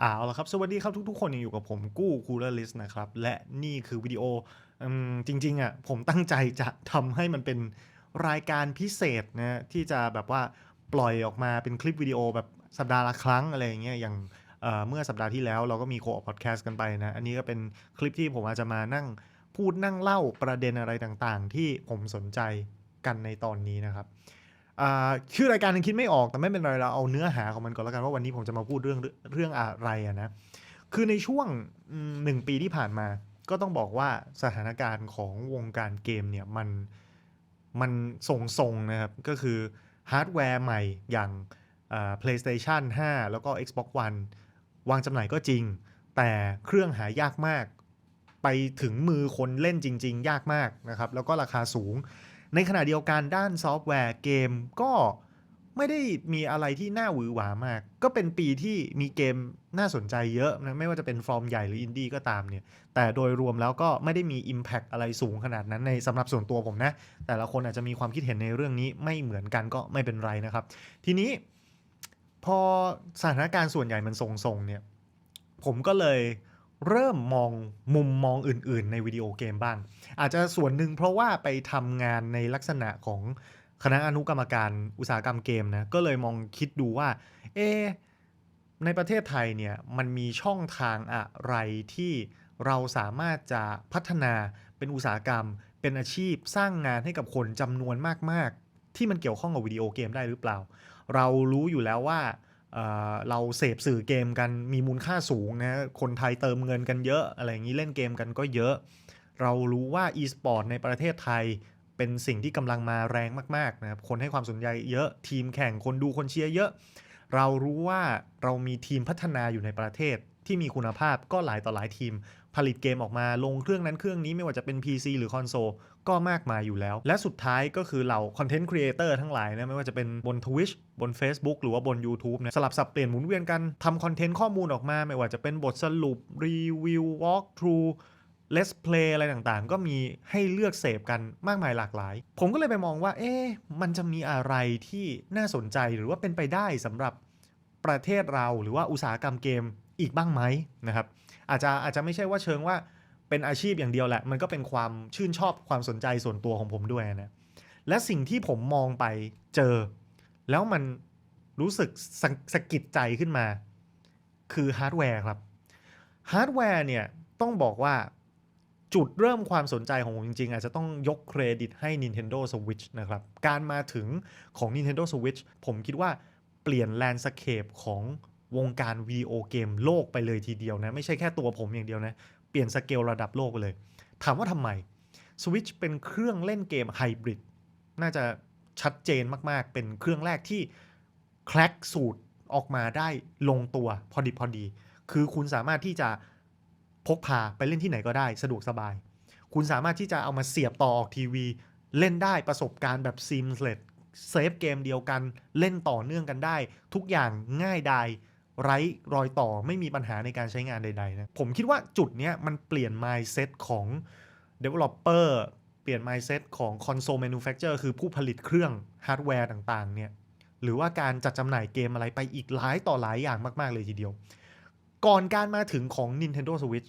อาเอาละครับ สวัสดีครับทุกๆคนยังอยู่กับผมกู้คูลเลอร์ลิสนะครับ และนี่คือวิดีโออจริงๆอะผมตั้งใจจะทำให้มันเป็นรายการพิเศษนะที่จะแบบว่าปล่อยออกมาเป็นคลิปวิดีโอแบบสัปดาห์ละครั้งอะไรอย่างเงี้ยอย่างเเมื่อสัปดาห์ที่แล้วเราก็มีโคอพอดแคสต์กันไปนะ อันนี้ก็เป็นคลิปที่ผมอาจจะมานั่งพูดนั่งเล่าประเด็นอะไรต่างๆ ที่ผมสนใจกันในตอนนี้นะครับ ชื่อรายการยังคิดไม่ออกแต่ไม่เป็นไรเราเอาเนื้อหาของมันก่อนแล้วกันว่าวันนี้ผมจะมาพูดเรื่องเรื่องอะไรนะคือในช่วงหนึ่งปีที่ผ่านมา ก็ต้องบอกว่าสถานการณ์ของวงการเกมเนี่ยมันมันทรงๆนะครับ ก็คือฮาร์ดแวร์ใหม่อย่าง PlayStation 5 แล้วก็ Xbox One วางจำหน่ายก็จริง แต่เครื่องหายากมาก ไปถึงมือคนเล่นจริง ๆ ยากมากนะครับ แล้วก็ราคาสูง ในขณะเดียวกันด้านซอฟต์แวร์เกมก็ไม่ได้มีอะไรที่น่าหวือหวามาก ก็เป็นปีที่มีเกมน่าสนใจเยอะนะไม่ว่าจะเป็นฟอร์มใหญ่หรืออินดี้ก็ตามเนี่ย แต่โดยรวมแล้วก็ไม่ได้มี Impact อะไรสูงขนาดนั้นในสำหรับส่วนตัวผมนะ แต่ละคนอาจจะมีความคิดเห็นในเรื่องนี้ไม่เหมือนกันก็ไม่เป็นไรนะครับ ทีนี้พอสถานการณ์ส่วนใหญ่มันทรงๆเนี่ย ผมก็เลย เริ่มมองมุมมองอื่น ๆ ในวิดีโอเกมบ้าง อาจจะส่วนหนึ่งเพราะว่าไปทำงานในลักษณะของคณะอนุกรรมการอุตสาหกรรมเกมนะ ก็เลยมองคิดดูว่า เอ ในประเทศไทยเนี่ย มันมีช่องทางอะไรที่เราสามารถจะพัฒนาเป็นอุตสาหกรรม เป็นอาชีพสร้างงานให้กับคนจำนวนมาก ๆ ที่มันเกี่ยวข้องกับวิดีโอเกมได้หรือเปล่า เรารู้อยู่แล้วว่า เราเสพสื่อเกมกันมีมูลค่าสูงนะคนไทยเติมเงินกันเยอะ อะไรอย่างนี้เล่นเกมกันก็เยอะ เรารู้ว่า e-sport ในประเทศไทยเป็นสิ่งที่กำลังมาแรงมากๆนะครับคนให้ความสนใจเยอะทีมแข่งคนดูคนเชียร์เยอะ เรารู้ว่าเรามีทีมพัฒนาอยู่ในประเทศที่มีคุณภาพก็หลายต่อหลายทีม ผลิตเกมออกมาลงเครื่องนั้นเครื่องนี้ไม่ว่าจะเป็น PC หรือคอนโซลก็มากมายอยู่แล้ว และสุดท้ายก็คือเราคอนเทนต์ครีเอเตอร์ทั้งหลายนะไม่ว่าจะเป็นบน Twitch บน Facebook หรือว่าบน YouTube นี่ยสลับสับเปลี่ยนหมุนเวียนกันทำคอนเทนต์ข้อมูลออกมา ไม่ว่าจะเป็นบทสรุปรีวิว walk through let's play อะไรต่างๆ ก็มีให้เลือกเสพกันมากมายหลากหลาย ผมก็เลยไปมองว่า เอ๊ะมันจะมีอะไรที่น่าสนใจหรือว่าเป็นไปได้สำหรับประเทศเราหรือว่าอุตสาหกรรมเกมอีกบ้างไหมนะครับ อาจจะอาจจะไม่ใช่ว่าเชิงว่าเป็นอาชีพอย่างเดียวแหละ มันก็เป็นความชื่นชอบความสนใจส่วนตัวของผมด้วยนะ และสิ่งที่ผมมองไปเจอ แล้วมันรู้สึกสะสะกิดใจขึ้นมา คือฮาร์ดแวร์ครับฮาร์ดแวร์เนี่ยต้องบอกว่าจุดเริ่มความสนใจของผมจริงๆ อาจจะต้องยกเครดิตให้ Nintendo Switch นะครับ การมาถึงของ Nintendo Switch ผมคิดว่าเปลี่ยนแลนด์สเคปของ วงการวิดีโอเกมโลกไปเลยทีเดียวนะไม่ใช่แค่ตัวผมอย่างเดียวนะ เปลี่ยนสเกลระดับโลกไปเลย ถามว่าทำไม Switch เป็นเครื่องเล่นเกมไฮบริดน่าจะชัดเจนมากๆ เป็นเครื่องแรกที่แคลกสูตรออกมาได้ลงตัวพอดีพอดี คือคุณสามารถที่จะพกพาไปเล่นที่ไหนก็ได้สะดวกสบาย คุณสามารถที่จะเอามาเสียบต่อออกทีวี เล่นได้ประสบการณ์แบบซีมเลสเซฟเกมเดียวกัน เล่นต่อเนื่องกันได้ ทุกอย่างง่ายดาย ไร้รอยต่อไม่มีปัญหาในการใช้งานใดๆนะผมคิดว่าจุดเนี้ยมันเปลี่ยน mindset ของ developer เปลี่ยน mindset ของ console manufacturer คือผู้ผลิตเครื่องฮาร์ดแวร์ต่างๆเนี่ยหรือว่าการจัดจำหน่ายเกมอะไรไปอีกหลายต่อหลายอย่างมากๆเลยทีเดียว ก่อนการมาถึงของ Nintendo Switch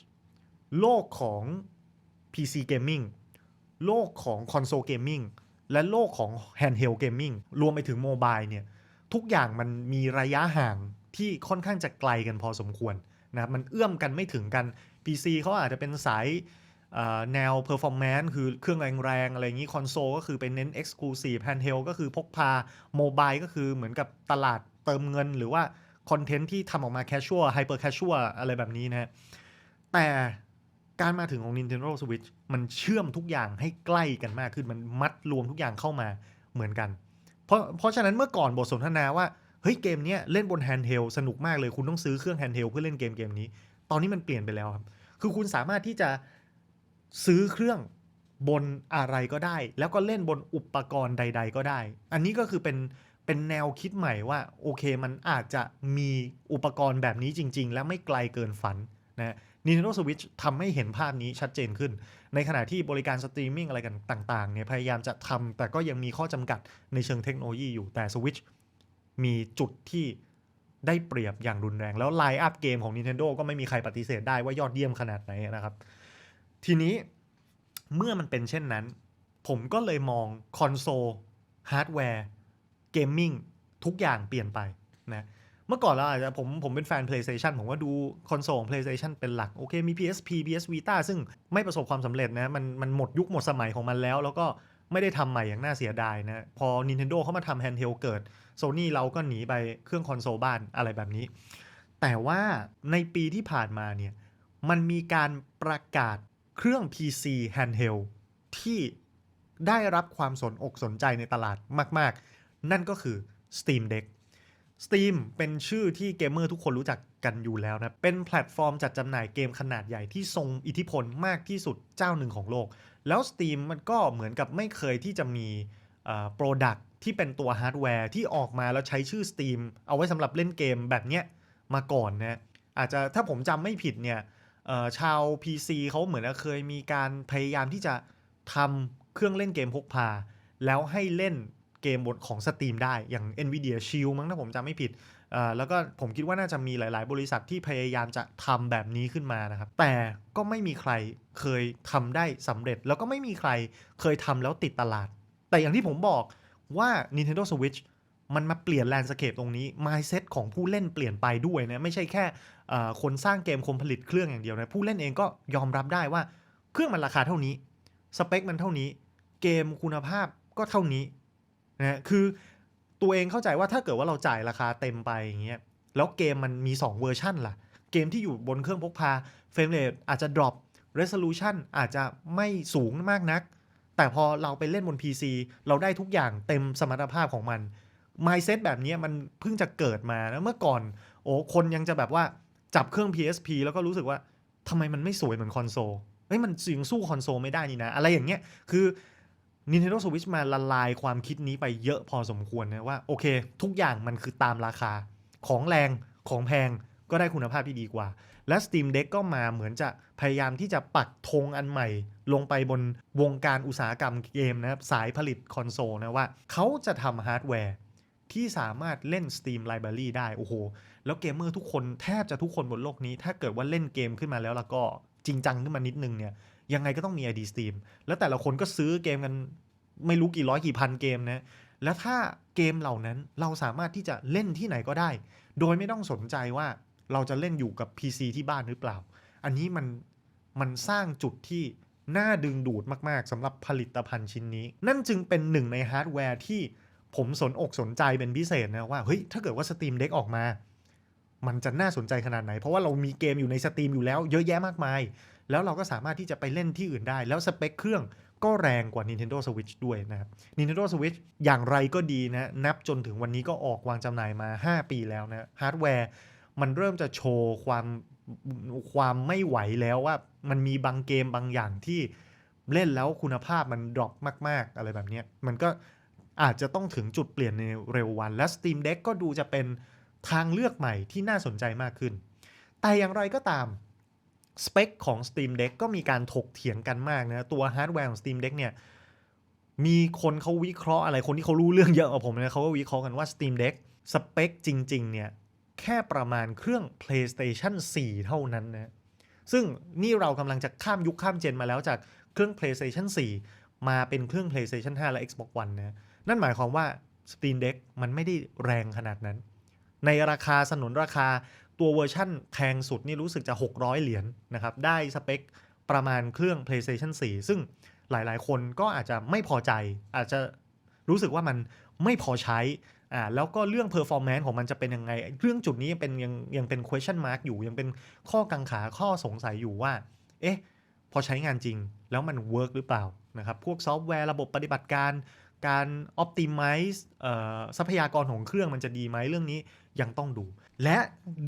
โลกของ PC Gaming โลกของ Console Gaming และโลกของ Handheld Gaming รวมไปถึงโมบายเนี่ย ทุกอย่างมันมีระยะห่าง ที่ค่อนข้างจะไกลกันพอสมควรนะครับมันเอื้อมกันไม่ถึงกัน PC เขาอาจจะเป็นสายแนว performance คือเครื่องแรงๆ อะไรอย่างนี้คอนโซลก็คือเป็นเน้น exclusive handheld ก็คือพกพาโมบายก็คือเหมือนกับตลาดเติมเงิน หรือว่าคอนเทนต์ที่ทำออกมา casual hyper casual อะไรแบบนี้นะฮะแต่การมาถึงของ Nintendo Switch มันเชื่อมทุกอย่างให้ใกล้กันมากขึ้น มันมัดรวมทุกอย่างเข้ามาเหมือนกัน เพราะเพราะฉะนั้นเมื่อก่อนบทสนทนาว่า เฮ้ยเกมเนี้ยเล่นบนแฮนด์เฮลสนุกมากเลยคุณต้องซื้อเครื่องแฮนด์เฮลเพื่อเล่นเกมเกมนี้ ตอนนี้มันเปลี่ยนไปแล้วครับ คือคุณสามารถที่จะซื้อเครื่องบนอะไรก็ได้ แล้วก็เล่นบนอุปกรณ์ใด ๆ ก็ได้ อันนี้ก็คือเป็นเป็นแนวคิดใหม่ว่าโอเคมันอาจจะมีอุปกรณ์แบบนี้จริง ๆ และไม่ไกลเกินฝันนะ Nintendo Switch ทำให้เห็นภาพนี้ชัดเจนขึ้น ในขณะที่บริการสตรีมมิ่งอะไรกันต่างๆเนี่ยพยายามจะทำแต่ก็ยังมีข้อจำกัดในเชิงเทคโนโลยีอยู่แต่ Switch มีจุดที่ได้เปรียบอย่างรุนแรง แล้วไลน์อัพเกมของ Nintendo ก็ไม่มีใครปฏิเสธได้ว่ายอดเยี่ยมขนาดไหนนะครับ ทีนี้เมื่อมันเป็นเช่นนั้น ผมก็เลยมองคอนโซลฮาร์ดแวร์เกมมิ่งทุกอย่างเปลี่ยนไปนะเมื่อก่อนเราอาจจะผมผมเป็นแฟน PlayStation ผมก็ดูคอนโซลของ PlayStation เป็นหลัก โอเคมี PSP PS Vita ซึ่งไม่ประสบความสำเร็จนะมันมันหมดยุคหมดสมัยของมันแล้ว แล้วก็ ไม่ได้ทำใหม่อย่างน่าเสียดายนะ พอ Nintendo เข้ามาทำ handheld เกิด Sony เราก็หนีไปเครื่องคอนโซลบ้านอะไรแบบนี้ แต่ว่าในปีที่ผ่านมาเนี่ย มันมีการประกาศเครื่อง PC handheld ที่ได้รับความสนอกสนใจในตลาดมาก ๆ นั่นก็คือ Steam Deck Steam เป็นชื่อที่เกมเมอร์ทุกคนรู้จักกันอยู่แล้วนะ เป็นแพลตฟอร์มจัดจำหน่ายเกมขนาดใหญ่ที่ทรงอิทธิพลมากที่สุดเจ้าหนึ่งของโลก แล้ว Steam มันก็เหมือนกับไม่เคยที่จะมีโปรดักที่เป็นตัวฮาร์ดแวร์ที่ออกมาแล้วใช้ชื่อ Steam เอาไว้สำหรับเล่นเกมแบบเนี้ยมาก่อนนะอาจจะถ้าผมจำไม่ผิดเนี่ยชาว PC เขาเหมือนเคยมีการพยายามที่จะทำเครื่องเล่นเกมพกพา แล้วให้เล่น เกมบนของ Steam ได้อย่าง Nvidia Shield มั้งถ้าผมจำไม่ผิดแล้วก็ผมคิดว่าน่าจะมีหลาย ๆ บริษัทที่พยายามจะทำแบบนี้ขึ้นมานะครับ แต่ก็ไม่มีใครเคยทำได้สำเร็จ แล้วก็ไม่มีใครเคยทำแล้วติดตลาด แต่อย่างที่ผมบอกว่า Nintendo Switch มันมาเปลี่ยนแลนด์สเคปตรงนี้ mindset ของผู้เล่นเปลี่ยนไปด้วยนะ ไม่ใช่แค่คนสร้างเกมคนผลิตเครื่องอย่างเดียวนะ ผู้เล่นเองก็ยอมรับได้ว่า เครื่องมันราคาเท่านี้ สเปคมันเท่านี้ เกมคุณภาพก็เท่านี้ นะคือตัวเองเข้าใจว่าถ้าเกิดว่าเราจ่ายราคาเต็มไปอย่างเงี้ยแล้วเกมมันมี 2 เวอร์ชันล่ะ เกมที่อยู่บนเครื่องพกพาเฟรมเรทอาจจะ drop resolution อาจจะไม่สูงมากนัก แต่พอเราไปเล่นบน PC เราได้ทุกอย่างเต็มสมรรถภาพของมัน mindset แบบนี้มันเพิ่งจะเกิดมาแล้วเมื่อก่อน โอ้คนยังจะแบบว่าจับเครื่อง PSP แล้วก็รู้สึกว่าทำไมมันไม่สวยเหมือนคอนโซลเฮ้ยมันสียงสู้คอนโซลไม่ได้นี่นะ อะไรอย่างเงี้ยคือ Nintendo Switch มาละลายความคิดนี้ไปเยอะพอสมควรนะว่าโอเค ทุกอย่างมันคือตามราคาของแรงของแพงก็ได้คุณภาพที่ดีกว่า และ Steam Deck ก็มาเหมือนจะพยายามที่จะปักธงอันใหม่ ลงไปบนวงการอุตสาหกรรมเกมนะครับสายผลิตคอนโซลนะว่าเขาจะทำฮาร์ดแวร์ที่สามารถเล่น Steam Library ได้ โอ้โห แล้วเกมเมอร์ทุกคนแทบจะทุกคนบนโลกนี้ ถ้าเกิดว่าเล่นเกมขึ้นมาแล้วแล้วก็จริงจังขึ้นมานิดนึงเนี่ย ยังไงก็ต้องมี ID Steam แล้วแต่ละคนก็ซื้อเกมกันไม่รู้กี่ร้อยกี่พันเกมนะ แล้วถ้าเกมเหล่านั้นเราสามารถที่จะเล่นที่ไหนก็ได้ โดยไม่ต้องสนใจว่าเราจะเล่นอยู่กับ PC ที่บ้านหรือเปล่า อันนี้มันมันสร้างจุดที่น่าดึงดูดมากๆสำหรับผลิตภัณฑ์ชิ้นนี้ นั่นจึงเป็นหนึ่งในฮาร์ดแวร์ที่ผมสนอกสนใจเป็นพิเศษนะว่าเฮ้ยถ้าเกิดว่า Steam Deck ออกมา มันจะน่าสนใจขนาดไหน เพราะว่าเรามีเกมอยู่ใน Steam อยู่แล้วเยอะแยะมากมาย แล้วเราก็สามารถที่จะไปเล่นที่อื่นได้ แล้วสเปคเครื่องก็แรงกว่า Nintendo Switch ด้วยนะครับ Nintendo Switch อย่างไรก็ดีนะนับจนถึงวันนี้ก็ออกวางจำหน่ายมา 5 ปีแล้วนะฮาร์ดแวร์มันเริ่มจะโชว์ความความไม่ไหวแล้วว่ามันมีบางเกมบางอย่างที่เล่นแล้วคุณภาพมันดรอปมาก ๆ อะไรแบบนี้มันก็อาจจะต้องถึงจุดเปลี่ยนในเร็ววัน และ Steam Deck ก็ดูจะเป็นทางเลือกใหม่ที่น่าสนใจมากขึ้น แต่อย่างไรก็ตาม สเปคของ Steam Deck ก็มีการถกเถียงกันมากนะตัวฮาร์ดแวร์ของ Steam Deck เนี่ยมีคนเขาวิเคราะห์อะไรคนที่เขารู้เรื่องเยอะกว่าผมนี่ยเขาก็วิเคราะห์กันว่า Steam Deck สเปคจริงๆเนี่ยแค่ประมาณเครื่อง PlayStation 4 เท่านั้นนะซึ่งนี่เรากำลังจะข้ามยุคข้ามเจนมาแล้วจากเครื่อง PlayStation 4 มาเป็นเครื่อง PlayStation 5 และ Xbox One นะนั่นหมายความว่า Steam Deck มันไม่ได้แรงขนาดนั้น ในราคาสนุนราคา ตัวเวอร์ชั่นแพงสุดนี่รู้สึกจะ 600 เหรียญนนะครับ ได้สเปคประมาณเครื่อง PlayStation 4 ซึ่งหลายๆ คนก็อาจจะไม่พอใจ อาจจะรู้สึกว่ามันไม่พอใช้อ่าแล้วก็เรื่อง performance ของมันจะเป็นยังไง เรื่องจุดนี้ยังเป็นยังยังเป็น question mark อยู่ ยังเป็นข้อกังขาข้อสงสัยอยู่ว่า เอ๊ะ พอใช้งานจริงแล้วมัน work หรือเปล่านะครับ พวกซอฟต์แวร์ระบบปฏิบัติการ การ optimize ทรัพยากรของเครื่องมันจะดีไหมเรื่องนี้ ยังต้องดู และ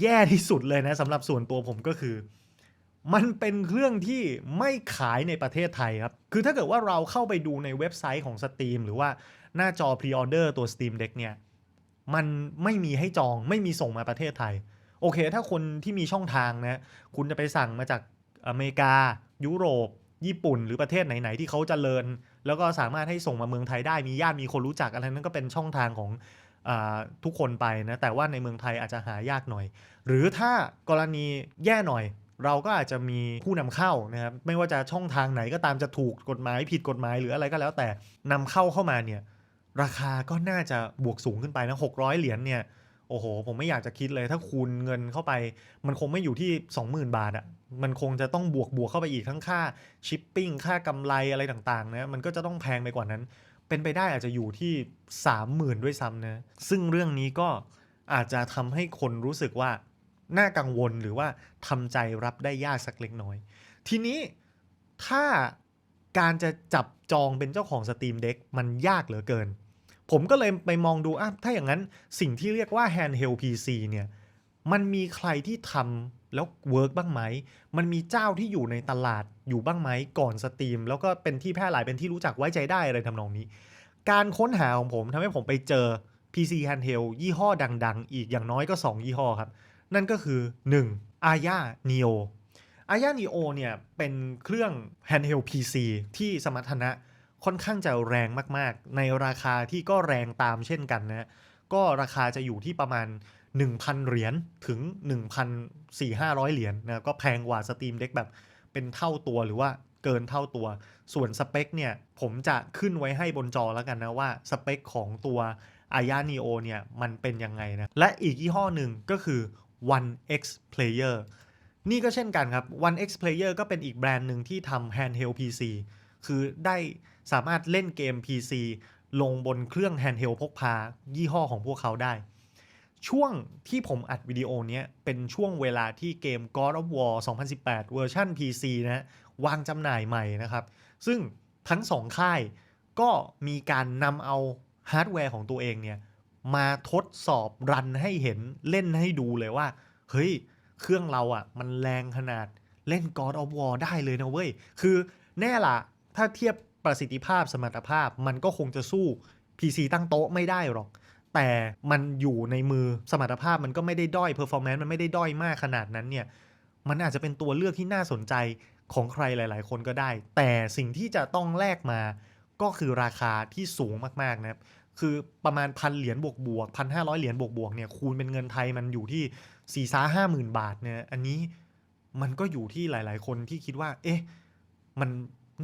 แย่ที่สุดเลยนะสำหรับส่วนตัวผมก็คือ มันเป็นเครื่องที่ไม่ขายในประเทศไทยครับ คือถ้าเกิดว่าเราเข้าไปดูในเว็บไซต์ของ Steam หรือว่าหน้าจอ Pre-order ตัว Steam Deck เนี่ยมันไม่มีให้จองไม่มีส่งมาประเทศไทย โอเค ถ้าคนที่มีช่องทางนะคุณจะไปสั่งมาจากอเมริกา ยุโรป ญี่ปุ่น หรือประเทศไหน ๆ ที่เขาจเจริญ แล้วก็สามารถให้ส่งมาเมืองไทยได้มีญาติมีคนรู้จักอะไรนั้นก็เป็นช่องทางของ ทุกคนไปนะแต่ว่าในเมืองไทยอาจจะหายากหน่อย หรือถ้ากรณีแย่หน่อย เราก็อาจจะมีผู้นำเข้านะครับไม่ว่าจะช่องทางไหนก็ตามจะถูกกฎหมายผิดกฎหมายหรืออะไรก็แล้วแต่นำเข้าเข้ามาเนี่ยราคาก็น่าจะบวกสูงขึ้นไปนะ600เหรียญเนี่ยโอ้โห ผมไม่อยากจะคิดเลยถ้าคูณเงินเข้าไป มันคงไม่อยู่ที่ 20,000 บาทอะ่ะมันคงจะต้องบวกบวกเข้าไปอีกทั้งค่าชิปปิ้งค่ากำไรอะไรต่างๆนะมันก็จะต้องแพงไปกว่านั้น เป็นไปได้อาจจะอยู่ที่ 30,000 ด้วยซ้ำนะซึ่งเรื่องนี้ก็อาจจะทำให้คนรู้สึกว่าน่ากังวลหรือว่าทำใจรับได้ยากสักเล็กน้อย ทีนี้ถ้าการจะจับจองเป็นเจ้าของ Steam Deck มันยากเหลือเกิน ผมก็เลยไปมองดูอะถ้าอย่างนั้นสิ่งที่เรียกว่า handheld PC เนี่ย มันมีใครที่ทำแล้วเวิร์กบ้างไหม มันมีเจ้าที่อยู่ในตลาดอยู่บ้างไหมก่อนสตรีม แล้วก็เป็นที่แพร่หลายเป็นที่รู้จักไว้ใจได้อะไรทำนองนี้ การค้นหาของผมทำให้ผมไปเจอ PC handheld ยี่ห้อดังๆ อีกอย่างน้อยก็ 2 ยี่ห้อครับ นั่นก็คือ 1. a y a Neo a y a Neo เนี่ยเป็นเครื่อง handheld PC ที่สมรรถนะค่อนข้างจะแรงมากๆ ในราคาที่ก็แรงตามเช่นกันนะ ก็ราคาจะอยู่ที่ประมาณ 1,000 เหรียญถึง 1,400 เหรียญนะก็แพงกว่า Steam Deck แบบเป็นเท่าตัวหรือว่าเกินเท่าตัว ส่วนสเปคเนี่ยผมจะขึ้นไว้ให้บนจอแล้วกันนะว่าสเปคของตัว a y a Neo เนี่ยมันเป็นยังไงนะ และอีกยี่ห้อหนึ่งก็คือ One X Player นี่ก็เช่นกันครับ One X Player ก็เป็นอีกแบรนด์หนึ่งที่ทำ handheld PC คือได้สามารถเล่นเกม PC ลงบนเครื่อง handheld พกพา ยี่ห้อของพวกเขาได้ ช่วงที่ผมอัดวิดีโอเนี้ยเป็นช่วงเวลาที่เกม God of War 2018 เวอร์ชัน PC นะฮะวางจำหน่ายใหม่นะครับ ซึ่งทั้งสองค่ายก็มีการนำเอาฮาร์ดแวร์ของตัวเองเนี่ยมาทดสอบรันให้เห็นเล่นให้ดูเลยว่า เฮ้ย เครื่องเราอะ่ะ มันแรงขนาดเล่น God of War ได้เลยนะเว้ย คือแน่ละถ้าเทียบประสิทธิภาพสมรรถภาพมันก็คงจะสู้ PC ตั้งโต๊ะไม่ได้หรอก แต่มันอยู่ในมือสมรรถภาพมันก็ไม่ได้ด้อย performance มันไม่ได้ด้อยมากขนาดนั้นเนี่ยมันอาจจะเป็นตัวเลือกที่น่าสนใจของใครหลาย ๆ คนก็ได้ แต่สิ่งที่จะต้องแลกมาก็คือราคาที่สูงมาก ๆ นะครับ คือประมาณพันเหรียญบวกบวกพันห้าร้อยเหรียญบวกบวกเนี่ยคูณเป็นเงินไทยมันอยู่ที่สี่สาห้าหมื่นบาทเนี่ยอันนี้มันก็อยู่ที่หลาย ๆ คนที่คิดว่า เอ๊ะ มัน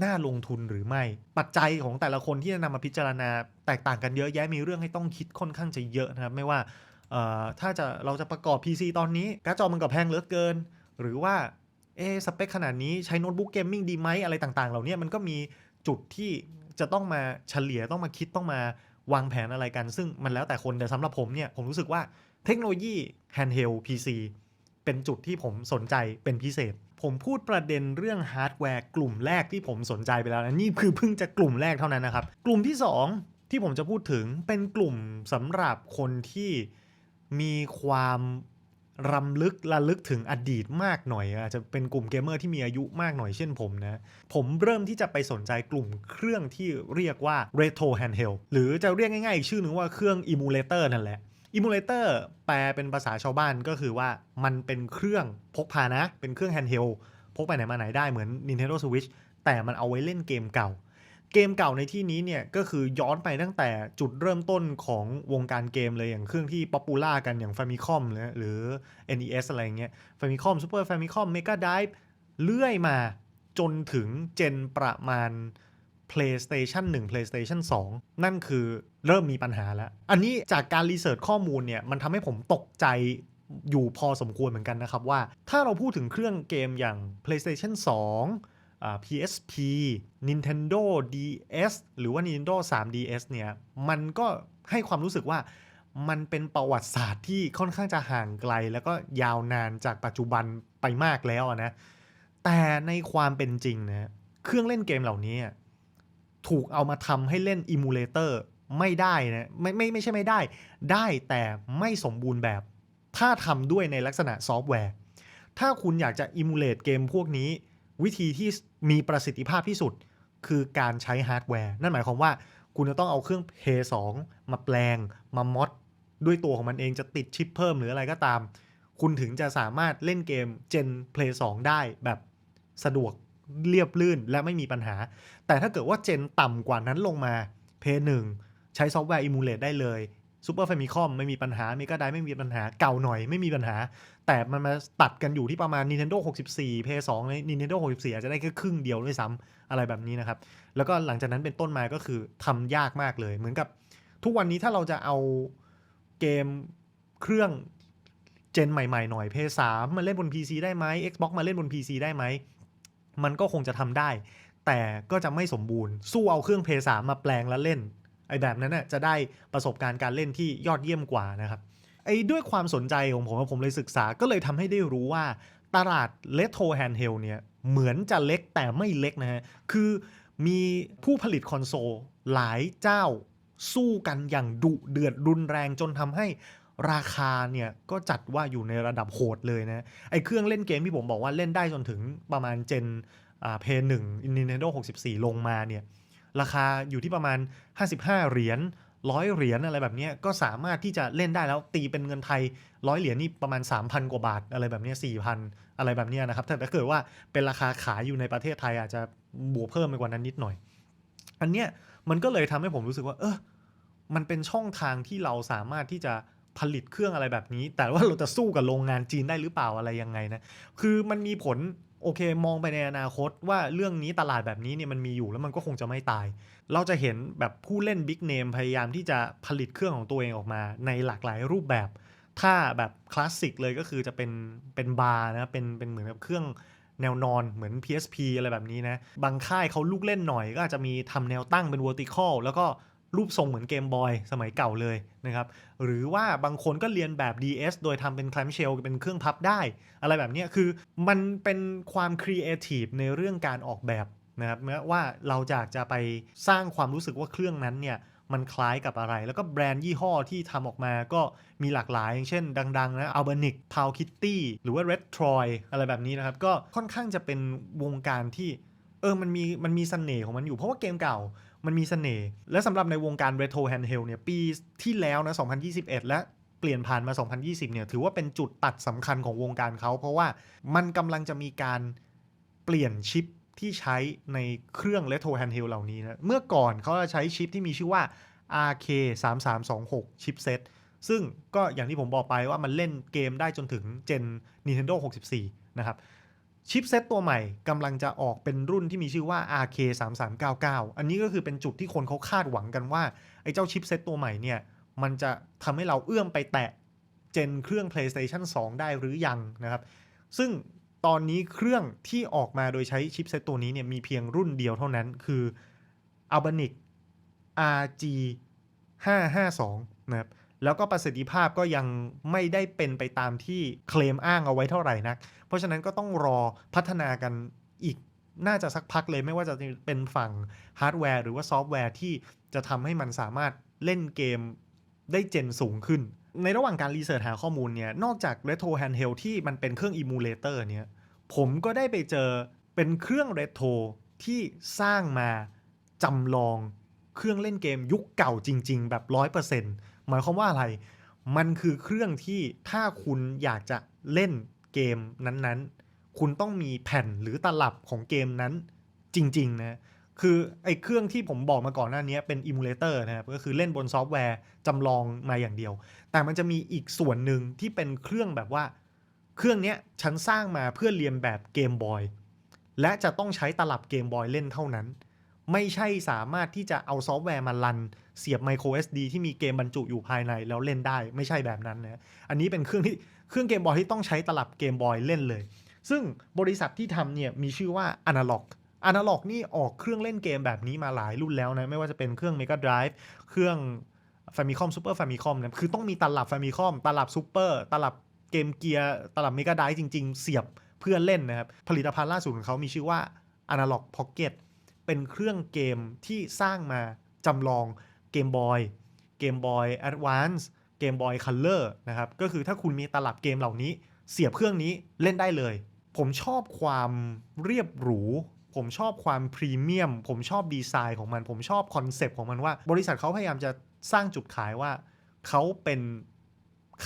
น่าลงทุนหรือไม่ ปัจจัยของแต่ละคนที่จะนำมาพิจารณาแตกต่างกันเยอะแยะมีเรื่องให้ต้องคิดค่อนข้างจะเยอะนะครับ ไม่ว่าถ้าจะเราจะประกอบ PC ตอนนี้การ์ดจอมันก็แพงเหลือเกิน หรือว่าเอสเปคขนาดนี้ใช้โน้ตบุ๊กเกมมิ่งดีไหมอะไรต่างๆ เหล่านี้มันก็มีจุดที่จะต้องมาเฉลี่ยต้องมาคิดต้องมาวางแผนอะไรกัน ซึ่งมันแล้วแต่คนแต่สำหรับผมเนี่ย ผมรู้สึกว่าเทคโนโลยี handheld PC เป็นจุดที่ผมสนใจเป็นพิเศษ ผมพูดประเด็นเรื่องฮาร์ดแวร์กลุ่มแรกที่ผมสนใจไปแล้วนะนี่คือเพิ่งจะกลุ่มแรกเท่านั้นนะครับ กลุ่มที่ 2 ที่ผมจะพูดถึงเป็นกลุ่มสำหรับคนที่มีความรำลึกระลึกถึงอดีตมากหน่อย อาจจะเป็นกลุ่มเกมเมอร์ที่มีอายุมากหน่อยเช่นผมนะ ผมเริ่มที่จะไปสนใจกลุ่มเครื่องที่เรียกว่า retro handheld หรือจะเรียกง่ายๆ อีกชื่อหนึ่งว่าเครื่อง emulator นั่นแหละ emulator แปลเป็นภาษาชาวบ้านก็คือว่ามันเป็นเครื่องพกพานะ เป็นเครื่อง handheld พกไปไหนมาไหนได้เหมือน Nintendo Switch แต่มันเอาไว้เล่นเกมเก่า เกมเก่าในที่นี้เนี่ยก็คือย้อนไปตั้งแต่จุดเริ่มต้นของวงการเกมเลยอย่างเครื่องที่ป๊อปปูล่ากันอย่าง Famicom หรือ NES อะไรเงี้ย Famicom Super Famicom Mega Drive เลื่อยมาจนถึงเจนประมาณ PlayStation 1 PlayStation 2 นั่นคือเริ่มมีปัญหาแล้ว อันนี้จากการรีเสิร์ชข้อมูลเนี่ย มันทำให้ผมตกใจอยู่พอสมควรเหมือนกันนะครับว่า ถ้าเราพูดถึงเครื่องเกมอย่าง PlayStation 2อ่า PSP Nintendo DS หรือว่า Nintendo 3DS เนี่ย มันก็ให้ความรู้สึกว่ามันเป็นประวัติศาสตร์ที่ค่อนข้างจะห่างไกล แล้วก็ยาวนานจากปัจจุบันไปมากแล้วนะ แต่ในความเป็นจริงนะ เครื่องเล่นเกมเหล่านี้ ถูกเอามาทำให้เล่นอิมูเลเตอร์ไม่ได้นะไม่ไม่ไม่ใช่ไม่ได้ ได้แต่ไม่สมบูรณ์แบบ ถ้าทำด้วยในลักษณะซอฟต์แวร์ ถ้าคุณอยากจะอิมูเลตเกมพวกนี้ วิธีที่มีประสิทธิภาพที่สุด คือการใช้ฮาร์ดแวร์ นั่นหมายความว่าคุณจะต้องเอาเครื่อง p 2 มาแปลง มามอดด้วยตัวของมันเองจะติดชิปเพิ่มหรืออะไรก็ตาม คุณถึงจะสามารถเล่นเกม Gen Play 2 ได้แบบสะดวก เรียบลื่นและไม่มีปัญหา แต่ถ้าเกิดว่าเจนต่ำกว่านั้นลงมา Play 1ใช้ซอฟต์แวร์อิมูเลตได้เลยซูเปอร์ a m มิคอมไม่มีปัญหาเมกาไดไม่มีปัญหาเก่าหน่อยไม่มีปัญหา แต่มันมาตัดกันอยู่ที่ประมาณ Nintendo 64 PS2 ใน Nintendo 64 อาจจะได้แค่ครึ่งเดียวด้วยซ้ำอะไรแบบนี้นะครับ แล้วก็หลังจากนั้นเป็นต้นมาก็คือทำยากมากเลย เหมือนกับทุกวันนี้ถ้าเราจะเอาเกมเครื่องเจนใหม่ๆหน่อย PS3 มาเล่นบน PC ได้ไหม Xbox มาเล่นบน PC ได้ไหม มันก็คงจะทำได้ แต่ก็จะไม่สมบูรณ์ สู้เอาเครื่อง PS3 มาแปลงแล้วเล่นไอ้แบบนั้นน่ะจะได้ประสบการณ์การเล่นที่ยอดเยี่ยมกว่านะครับไอ้ด้วยความสนใจของผมผมเลยศึกษาก็เลยทำให้ได้รู้ว่าตลาด Retro Handheld เนี่ยเหมือนจะเล็กแต่ไม่เล็กนะฮะ คือมีผู้ผลิตคอนโซลหลายเจ้าสู้กันอย่างดุเดือดรุนแรงจนทำให้ ราคาเนี่ยก็จัดว่าอยู่ในระดับโหดเลยนะไอ้เครื่องเล่นเกมที่ผมบอกว่าเล่นได้จนถึงประมาณเจนอ่าเพย์หนึ่ง Nintendo 64 ลงมาเนี่ยราคาอยู่ที่ประมาณ 55 เหรียญร้อยเหรียญอะไรแบบนี้ก็สามารถที่จะเล่นได้แล้วตีเป็นเงินไทยร้อยเหรียญนี่ประมาณ 3,000 กว่าบาทอะไรแบบนี้ย4,000อะไรแบบนี้นะครับแต่ถ้าเกิดว่าเป็นราคาขายอยู่ในประเทศไทยอาจจะบวกเพิ่มไปกว่านั้นนิดหน่อย อันเนี้ยมันก็เลยทำให้ผมรู้สึกว่า เออมันเป็นช่องทางที่เราสามารถที่จะ ผลิตเครื่องอะไรแบบนี้ แต่ว่าเราจะสู้กับโรงงานจีนได้หรือเปล่าอะไรยังไงนะ คือมันมีผลโอเคมองไปในอนาคตว่าเรื่องนี้ตลาดแบบนี้เนี่ยมันมีอยู่แล้วมันก็คงจะไม่ตาย เราจะเห็นแบบผู้เล่นบิ๊กเนมพยายามที่จะผลิตเครื่องของตัวเองออกมาในหลากหลายรูปแบบ ถ้าแบบคลาสสิกเลยก็คือจะเป็นเป็นบาร์นะเป็นเป็นเหมือนกับเครื่องแนวนอนเหมือน PSP อะไรแบบนี้นะ บางค่ายเขาลูกเล่นหน่อยก็อาจจะมีทำแนวตั้งเป็น vertical แล้วก็ รูปทรงเหมือนเกมบอยสมัยเก่าเลยนะครับหรือว่าบางคนก็เรียนแบบ DS โดยทำเป็น clamshell เป็นเครื่องพับได้ อะไรแบบนี้คือมันเป็นความครีเอทีฟในเรื่องการออกแบบนะครับแม้ว่าเราอยากจะไปสร้างความรู้สึกว่าเครื่องนั้นเนี่ยมันคล้ายกับอะไร แล้วก็แบรนด์ยี่ห้อที่ทำออกมาก็มีหลากหลาย อย่างเช่น ดัง ๆ นะ Albanic p a u Kitty หรือว่า Red Troy อะไรแบบนี้นะครับ ก็ค่อนข้างจะเป็นวงการที่ เออมันมีมันมีเสน่ห์ของมันอยู่เพราะว่าเกมเก่า มันมีเสน่ห์ และสำหรับในวงการ Retro Handheld เนี่ยปีที่แล้วนะ 2021 และเปลี่ยนผ่านมา 2020 เนี่ยถือว่าเป็นจุดตัดสำคัญของวงการเขา เพราะว่ามันกำลังจะมีการเปลี่ยนชิปที่ใช้ในเครื่อง Retro Handheld เหล่านี้นะ เมื่อก่อนเขาจะใช้ชิปที่มีชื่อว่า RK3326 ชิปเซตซึ่งก็อย่างที่ผมบอกไปว่ามันเล่นเกมได้จนถึงเจน Nintendo 64 นะครับ ชิปเซตตัวใหม่กำลังจะออกเป็นรุ่นที่มีชื่อว่า RK3399 อันนี้ก็คือเป็นจุดที่คนเขาคาดหวังกันว่า ไอ้เจ้าชิปเซตตัวใหม่เนี่ย มันจะทำให้เราเอื้อมไปแตะเจนเครื่อง PlayStation 2 ได้หรือยังนะครับ ซึ่งตอนนี้เครื่องที่ออกมาโดยใช้ชิปเซตตัวนี้เนี่ยมีเพียงรุ่นเดียวเท่านั้นคือ Albanic RG 552นะครับ แล้วก็ประสิทธิภาพก็ยังไม่ได้เป็นไปตามที่เคลมอ้างเอาไว้เท่าไหร่นัก เพราะฉะนั้นก็ต้องรอพัฒนากันอีกน่าจะสักพักเลยไม่ว่าจะเป็นฝั่งฮาร์ดแวร์หรือว่าซอฟต์แวร์ที่จะทำให้มันสามารถเล่นเกมได้เจนสูงขึ้น ในระหว่างการรีเสิร์ชหาข้อมูลเนี่ย นอกจาก Retro Handheld ที่มันเป็นเครื่อง Emulator เนี่ย ผมก็ได้ไปเจอเป็นเครื่อง Retro ที่สร้างมาจำลองเครื่องเล่นเกมยุคเก่าจริง ๆ แบบ 100% หมายความว่าอะไร มันคือเครื่องที่ถ้าคุณอยากจะเล่นเกมนั้นๆ คุณต้องมีแผ่นหรือตลับของเกมนั้นจริง ๆ นะ คือไอ้เครื่องที่ผมบอกมาก่อนหน้านี้เป็นอิมูเลเตอร์นะครับ ก็คือเล่นบนซอฟต์แวร์จำลองมาอย่างเดียว แต่มันจะมีอีกส่วนหนึ่งที่เป็นเครื่องแบบว่า เครื่องนี้ฉันสร้างมาเพื่อเรียนแบบเกมบอยและจะต้องใช้ตลับเกมบอยเล่นเท่านั้น ไม่ใช่สามารถที่จะเอาซอฟต์แวร์มารัน เสียบ micro SD ที่มีเกมบรรจุอยู่ภายในแล้วเล่นได้ไม่ใช่แบบนั้นนะอันนี้เป็นเครื่องที่เครื่องเกมบอยที่ต้องใช้ตลับเกมบอยเล่นเลย ซึ่งบริษัทที่ทำเนี่ยมีชื่อว่า Analog Analog นี่ออกเครื่องเล่นเกมแบบนี้มาหลายรุ่นแล้วนะ ไม่ว่าจะเป็นเครื่อง Mega Drive เครื่อง Famicom Super Famicom นะคือต้องมีตลับ Famicom ตลับ Super ตลับเกมเกียร์ตลับ Mega Drive จริง ๆ เสียบเพื่อเล่นนะครับ ผลิตภัณฑ์ล่าสุดของเขามีชื่อว่า Analog Pocket เป็นเครื่องเกมที่สร้างมาจำลองเกมบอยเกมบอยแอดวานซ์เกมบอยคัลเลอร์นะครับ ก็คือถ้าคุณมีตลับเกมเหล่านี้ เสียบเครื่องนี้เล่นได้เลย ผมชอบความเรียบหรู ผมชอบความพรีเมียม ผมชอบดีไซน์ของมัน ผมชอบคอนเซปต์ของมันว่า บริษัทเขาพยายามจะสร้างจุดขายว่า เขาเป็น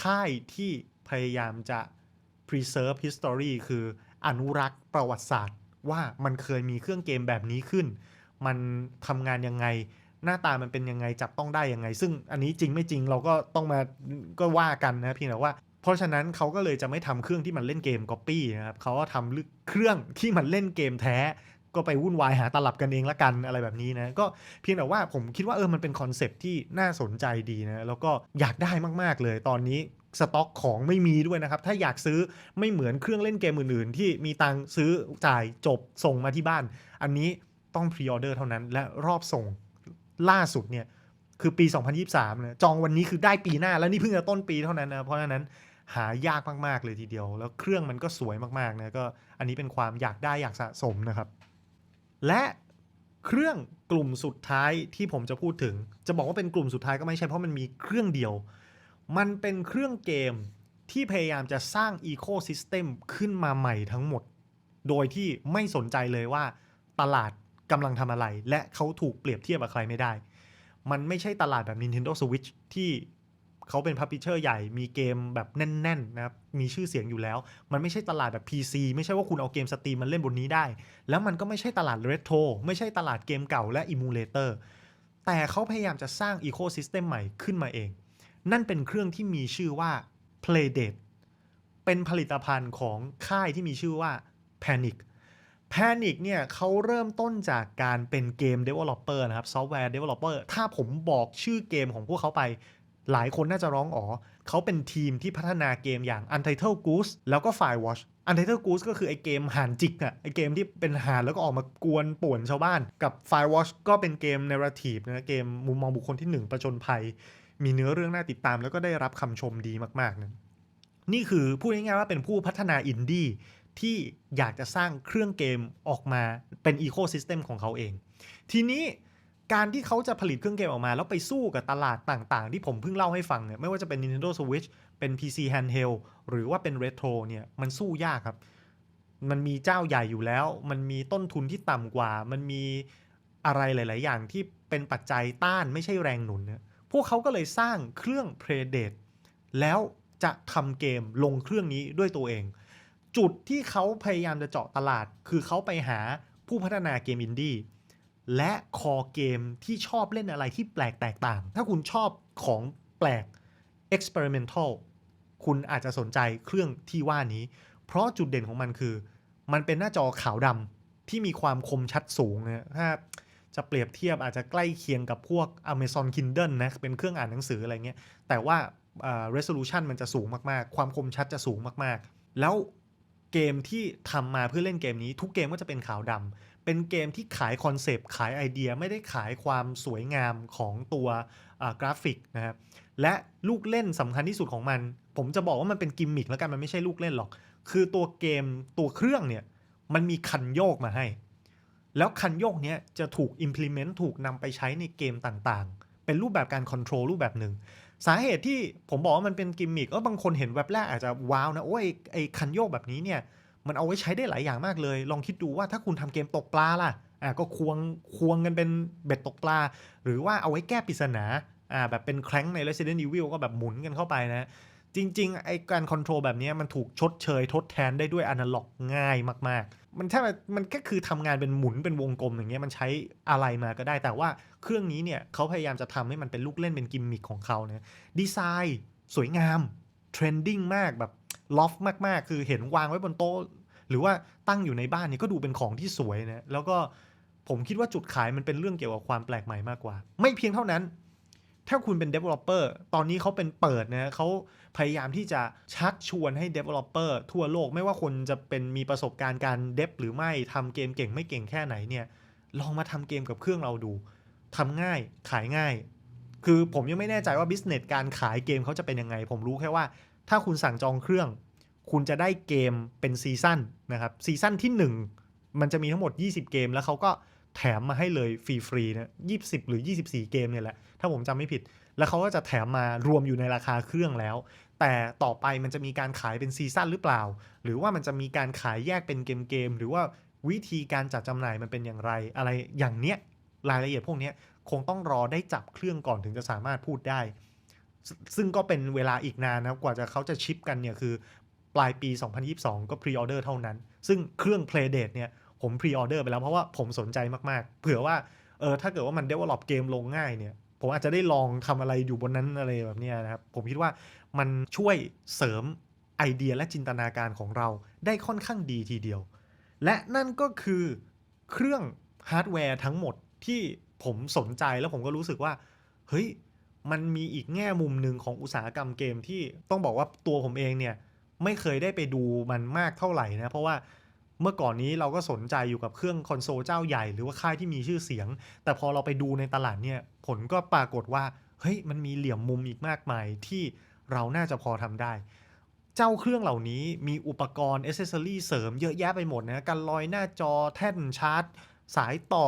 ค่ายที่พยายามจะ preserve history คืออนุรักษ์ประวัติศาสตร์ ว่ามันเคยมีเครื่องเกมแบบนี้ขึ้น มันทำงานยังไง หน้าตามันเป็นยังไงจับต้องได้ยังไง ซึ่งอันนี้จริงไม่จริงเราก็ต้องมาก็ว่ากันนะพียงแต่ว่าเพราะฉะนั้นเขาก็เลยจะไม่ทำเครื่องที่มันเล่นเกมก๊อปปี้นะครับเขาก็ทำเครื่องที่มันเล่นเกมแท้ ก็ไปวุ่นวายหาตลับกันเองละกันอะไรแบบนี้นะก็เพียงแต่ว่าผมคิดว่าเออมันเป็นคอนเซปที่น่าสนใจดีนะแล้วก็อยากได้มากๆเลยตอนนี้ สต็อกของไม่มีด้วยนะครับ ถ้าอยากซื้อไม่เหมือนเครื่องเล่นเกมอื่นๆ ที่มีตังซื้อจ่ายจบส่งมาที่บ้าน อันนี้ต้องพรีออเดอร์เท่านั้น และรอบส่งล่าสุดเนี่ยคือปี 2023นะจองวันนี้คือได้ปีหน้าแล้วนี่เพิ่งจะต้นปีเท่านั้นนะเพราะฉะนั้นหายากมากๆเลยทีเดียว แล้วเครื่องมันก็สวยมากๆนะก็อันนี้เป็นความอยากได้อยากสะสมนะครับ และเครื่องกลุ่มสุดท้ายที่ผมจะพูดถึง จะบอกว่าเป็นกลุ่มสุดท้ายก็ไม่ใช่เพราะมันมีเครื่องเดียว มันเป็นเครื่องเกมที่พยายามจะสร้างอีโคซิสเต็มขึ้นมาใหม่ทั้งหมด โดยที่ไม่สนใจเลยว่าตลาดกำลังทำอะไร และเขาถูกเปรียบเทียบกับใครไม่ได้ มันไม่ใช่ตลาดแบบ Nintendo Switch ที่เขาเป็นพับพิเชอร์ใหญ่ มีเกมแบบแน่นๆนะครับ มีชื่อเสียงอยู่แล้ว มันไม่ใช่ตลาดแบบ PC ไม่ใช่ว่าคุณเอาเกมสตรีมมันเล่นบนนี้ได้ แล้วมันก็ไม่ใช่ตลาดเรโทรไม่ใช่ตลาดเกมเก่าและอิมูเลเตอร์ แต่เขาพยายามจะสร้างอีโคซิสเต็มใหม่ขึ้นมาเอง นั่นเป็นเครื่องที่มีชื่อว่า Playdate เป็นผลิตภัณฑ์ของค่ายที่มีชื่อว่า Panic Panic เนี่ยเขาเริ่มต้นจากการเป็นเกม Developer นะครับ Software Developer ถ้าผมบอกชื่อเกมของพวกเขาไปหลายคนน่าจะร้องอ๋อ เขาเป็นทีมที่พัฒนาเกมอย่าง Untitled Goose แล้วก็ Firewatch Untitled Goose ก็คือไอเกมห่านจิกอะไอเกมที่เป็นห่านแล้วก็ออกมากวนป่วนชาวบ้าน กับ Firewatch ก็เป็นเกม Narrative นะเกมมุมมองบุคคลที่ 1 ประจนภัย มีเนื้อเรื่องน่าติดตาม แล้วก็ได้รับคำชมดีมากๆนะนี่คือพูดง่ายๆว่าเป็นผู้พัฒนาอินดี้ที่อยากจะสร้างเครื่องเกมออกมาเป็นอีโคซิสเต็มของเขาเอง ทีนี้การที่เขาจะผลิตเครื่องเกมออกมา แล้วไปสู้กับตลาดต่างๆ ที่ผมเพิ่งเล่าให้ฟังเนี่ยไม่ว่าจะเป็น Nintendo Switch เป็น PC Handheld หรือว่าเป็น Retro เนี่ยมันสู้ยากครับ มันมีเจ้าใหญ่อยู่แล้ว มันมีต้นทุนที่ต่ำกว่า มันมีอะไรหลาย ๆ อย่างที่เป็นปัจจัยต้านไม่ใช่แรงหนุนเนี่ย พวกเขาก็เลยสร้างเครื่อง Predate แล้วจะทำเกมลงเครื่องนี้ด้วยตัวเอง จุดที่เขาพยายามจะเจาะตลาด คือเขาไปหาผู้พัฒนาเกมอินดี้และคอเกมที่ชอบเล่นอะไรที่แปลกแตกต่าง ถ้าคุณชอบของแปลก experimental คุณอาจจะสนใจเครื่องที่ว่านี้ เพราะจุดเด่นของมันคือ มันเป็นหน้าจอขาวดำที่มีความคมชัดสูงนะถ้า จะเปรียบเทียบอาจจะใกล้เคียงกับพวก Amazon Kindle นะเป็นเครื่องอ่านหนังสืออะไรเงี้ยแต่ว่า resolution มันจะสูงมากๆ ความคมชัดจะสูงมากๆ แล้วเกมที่ทำมาเพื่อเล่นเกมนี้ ทุกเกมก็จะเป็นขาวดำเป็นเกมที่ขายคอนเซปต์ขายไอเดียไม่ได้ขายความสวยงามของตัวกราฟิกนะครับและลูกเล่นสำคัญที่สุดของมัน ผมจะบอกว่ามันเป็นกิมมิคแล้วกันมันไม่ใช่ลูกเล่นหรอก คือตัวเกมตัวเครื่องเนี่ยมันมีคันโยกมาให้ แล้วคันโยกเนี้ยจะถูก implement ถูกนำไปใช้ในเกมต่างๆ เป็นรูปแบบการ control รูปแบบหนึ่ง สาเหตุที่ผมบอกว่ามันเป็นกิมมิคก็บางคนเห็นแว็บแรกอาจจะว้าวนะ โอ้ยไอ้คันโยกแบบนี้เนี่ย มันเอาไว้ใช้ได้หลายอย่างมากเลย ลองคิดดูว่าถ้าคุณทำเกมตกปลาล่ะอ่าก็ควงควงกันเป็นเบ็ดตกปลา หรือว่าเอาไว้แก้ปริศนาอ่าแบบเป็นแคร้งใน Resident Evil ก็แบบหมุนกันเข้าไปนะ จริง ๆ ไอการคอนโทรลแบบนี้มันถูกชดเชยทดแทนได้ด้วยอนาล็อกง่ายมากๆ มันแทบมันก็คือทำงานเป็นหมุนเป็นวงกลมอย่างเงี้ยมันใช้อะไรมาก็ได้ แต่ว่าเครื่องนี้เนี่ยเขาพยายามจะทำให้มันเป็นลูกเล่นเป็นกิมมิคของเขาเนี่ยดีไซน์สวยงามเทรนดิ้งมากแบบลอฟมากๆ คือเห็นวางไว้บนโต๊ะหรือว่าตั้งอยู่ในบ้านเนี่ยก็ดูเป็นของที่สวยนะแล้วก็ผมคิดว่าจุดขายมันเป็นเรื่องเกี่ยวกับความแปลกใหม่มากกว่า ไม่เพียงเท่านั้น ถ้าคุณเป็น developer ตอนนี้เขาเป็นเปิดนะเขาพยายามที่จะชักชวนให้ developer ทั่วโลกไม่ว่าคนจะเป็นมีประสบการณ์การเดฟหรือไม่ทำเกมเก่งไม่เก่งแค่ไหนเนี่ย ลองมาทำเกมกับเครื่องเราดูทำง่ายขายง่าย คือผมยังไม่แน่ใจว่า business การขายเกมเขาจะเป็นยังไง ผมรู้แค่ว่า ถ้าคุณสั่งจองเครื่อง คุณจะได้เกมเป็นซีซั่นนะครับซีซั่นที่ 1 มันจะมีทั้งหมด 20 เกมแล้วเขาก็ แถมมาให้เลยฟรีๆนะ20หรือ 24 เกมเนี่ยแหละ ถ้าผมจำไม่ผิด แล้วเขาก็จะแถมมารวมอยู่ในราคาเครื่องแล้ว แต่ต่อไปมันจะมีการขายเป็นซีซั่นหรือเปล่า หรือว่ามันจะมีการขายแยกเป็นเกมๆหรือว่าวิธีการจัดจำหน่ายมันเป็นอย่างไร อะไรอย่างเนี้ยรายละเอียดพวกนี้คงต้องรอได้จับเครื่องก่อนถึงจะสามารถพูดได้ ซึ่งก็เป็นเวลาอีกนานนะกว่าจะเขาจะชิปกันเนี่ยคือปลายปี 2022 ก็พรีออเดอร์เท่านั้น ซึ่งเครื่อง Playdate เนี่ย ผมพรีออเดอร์ไปแล้วเพราะว่าผมสนใจมากๆ เผื่อว่าเออถ้าเกิดว่ามัน develop เกมลงง่ายเนี่ยผมอาจจะได้ลองทำอะไรอยู่บนนั้นอะไรแบบนี้นะครับ ผมคิดว่ามันช่วยเสริมไอเดียและจินตนาการของเราได้ค่อนข้างดีทีเดียว และนั่นก็คือเครื่องฮาร์ดแวร์ทั้งหมดที่ผมสนใจแล้วผมก็รู้สึกว่า เฮ้ย มันมีอีกแง่มุมหนึ่งของอุตสาหกรรมเกมที่ต้องบอกว่าตัวผมเองเนี่ย ไม่เคยได้ไปดูมันมากเท่าไหร่นะ เพราะว่า เมื่อก่อนนี้เราก็สนใจอยู่กับเครื่องคอนโซลเจ้าใหญ่หรือว่าค่ายที่มีชื่อเสียง แต่พอเราไปดูในตลาดเนี่ยผลก็ปรากฏว่าเฮ้ยมันมีเหลี่ยมมุมอีกมากมายที่เราน่าจะพอทำได้ เจ้าเครื่องเหล่านี้มีอุปกรณ์อ c เซ s ซอรี่เสริมเยอะแยะไปหมดนะกันลอยหน้าจอแท่นชาร์จ สายต่อ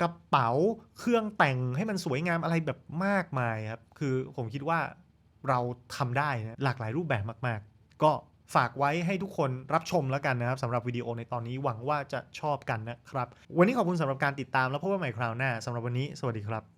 กระเป๋าเครื่องแต่งให้มันสวยงามอะไรแบบมากมายครับ คือผมคิดว่าเราทำได้นะหลากหลายรูปแบบมาก ๆ ก็ ฝากไว้ให้ทุกคนรับชมแล้วกันนะครับสำหรับวิดีโอในตอนนี้หวังว่าจะชอบกันนะครับ วันนี้ขอบคุณสำหรับการติดตามแล้วพบกันใหม่คราวหน้าสำหรับวันนี้ สวัสดีครับ